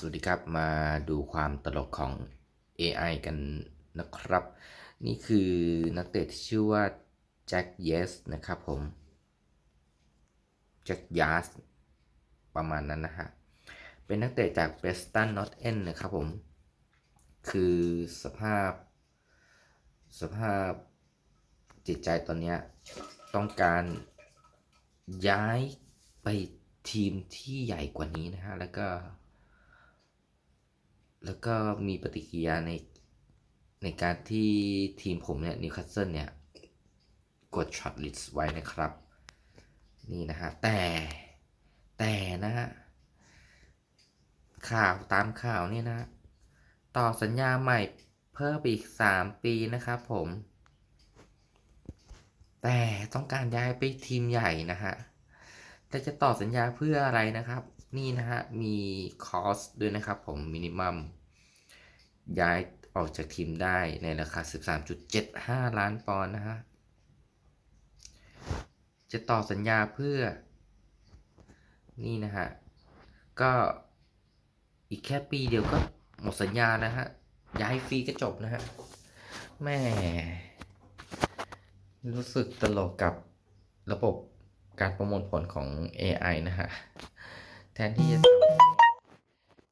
สวัสดีครับมาดูความตลกของ AI กันนะครับ นี่คือนักเตะที่ชื่อว่าแจ็คเยสนะครับผมแจ็คยาสประมาณนั้นนะฮะ เป็นนักเตะจากเบสตันนอตเอนนะครับผม คือสภาพ สภาพจิตใจตอนนี้ต้องการย้ายไปทีมที่ใหญ่กว่านี้นะฮะ แล้วก็ แล้วก็มีปฏิกิริยาในในการที่ทีมผมเนี่ยนิวคาสเซิลเนี่ย กดช็อตลิสไว้นะครับ นี่นะฮะ แต่แต่นะฮะ ข่าวตามข่าวเนี่ยนะ ต่อสัญญาใหม่เพิ่มอีก 3 ปีนะครับผม แต่ต้องการย้ายไปทีมใหญ่นะฮะ แต่จะต่อสัญญาเพื่ออะไรนะครับ นี่นะฮะ มีคอสด้วยนะครับผมมินิมัม ย้ายออกจากทีมได้ในราคา 13.75 ล้านปอนด์นะฮะ จะต่อสัญญาเพื่อ นี่นะฮะ ก็อีกแค่ปีเดียวก็หมดสัญญานะฮะ ย้ายฟรีก็จบนะฮะ แม่ รู้สึกตลกกับระบบการประมวลผลของ AI นะฮะ แทนที่จะทำให้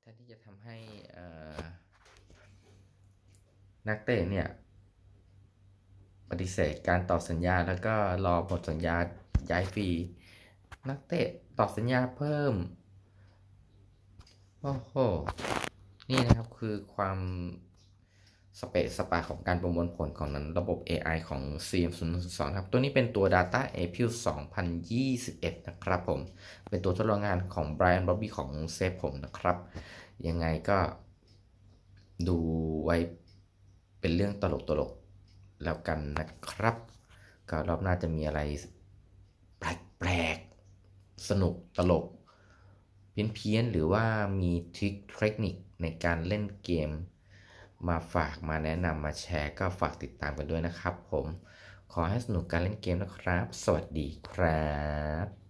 แทนที่จะทำให้อ่อ นักเตะเนี่ยปฏิเสธการต่อสัญญาแล้วก็รอหมดสัญญาย้ายฟรีนักเตะต่อสัญญาเพิ่มโอ้โหนี่นะครับคือความสเปซสปาของการประมวลผลของนั้นระบบ AI ของ CM002 ครับ ตัวนี้เป็นตัว Data April 2021 นะครับผม เป็นตัวทดลองงานของ Brian Bobby ของเซฟผมนะครับ ยังไงก็ดูไว้ เป็นเรื่องตลกๆแล้วกันนะครับ ก็รอบหน้าจะมีอะไรแปลกๆ สนุกตลก เพี้ยนๆ หรือว่ามีทริคเทคนิคในการเล่นเกม มาฝากมาแนะนำมาแชร์ ก็ฝากติดตามกันด้วยนะครับผม ขอให้สนุกการเล่นเกมนะครับ สวัสดีครับ